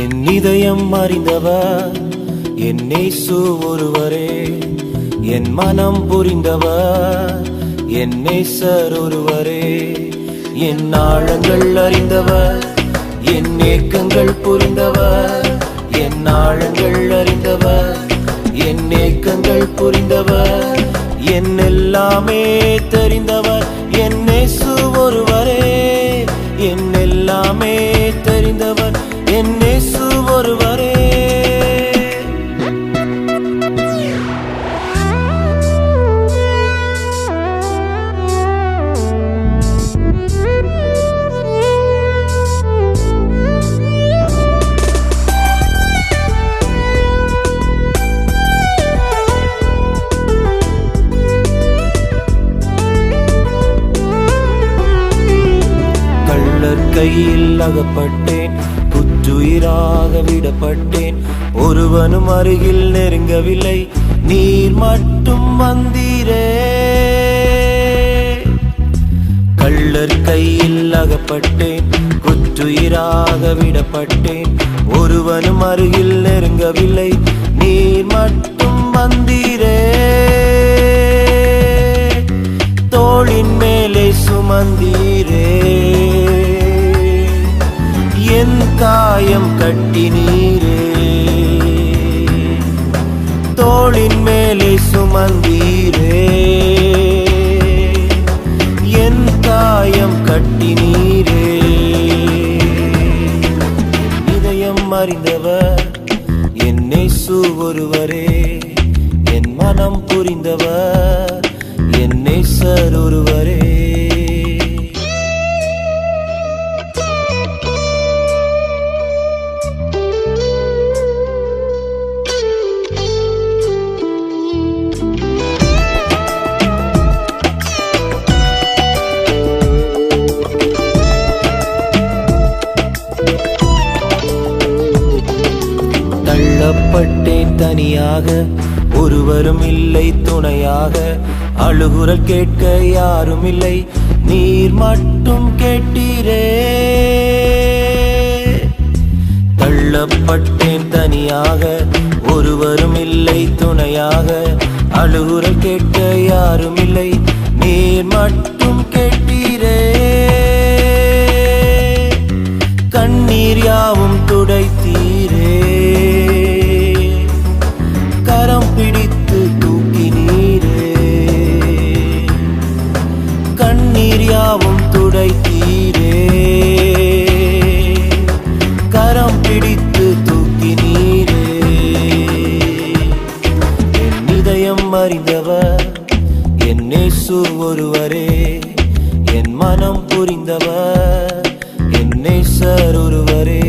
என் இதயம் அறிந்தவர் என் நேசு ஒருவரே. என் மனம் புரிந்தவர் என் நேசர் ஒருவரே. என் ஆழங்கள் அறிந்தவர் என் ஏக்கங்கள் புரிந்தவர். என் ஆழங்கள் அறிந்தவர் என் ஏக்கங்கள் புரிந்தவர். என் எல்லாமே தெரிந்தவர். ஒருவரே. கையில் அகப்பட்டே குற்றுயிராக விடப்பட்டேன். ஒருவனும் அருகில் நெருங்கவில்லை. நீர் மட்டும் வந்தீரே. கள்ளர் கையில் அகப்பட்டேன். குற்றுயிராக விடப்பட்டேன். ஒருவனும் அருகில் நெருங்கவில்லை. நீர் மட்டும் வந்தீரே. தோளின் மேலே சுமந்தீரே. என் காயம் கட்டினீரே தோளின் மேலே சுமந்தீரே. என் காயம் கட்டினீரே என் இதயம் அறிந்தவர் என்னை நேசு ஒருவரே. என் மனம் புரிந்தவர் என்னை சர் ஒருவரே. தள்ளப்பட்டேன் தனியாக. ஒருவரும் இல்லை துணையாக. அழுகுரல் கேட்க யாரும் இல்லை. நீர் மட்டும் கேட்டீரே. தள்ளப்பட்டேன் தனியாக. ஒருவரும் இல்லை துணையாக. அழுகுரல் கேட்க யாரும் இல்லை. நீர் மட்டும் அறிந்தவர். என் நேசு ஒருவரே என் மனம் புரிந்தவர். என் நேசர் ஒருவரே.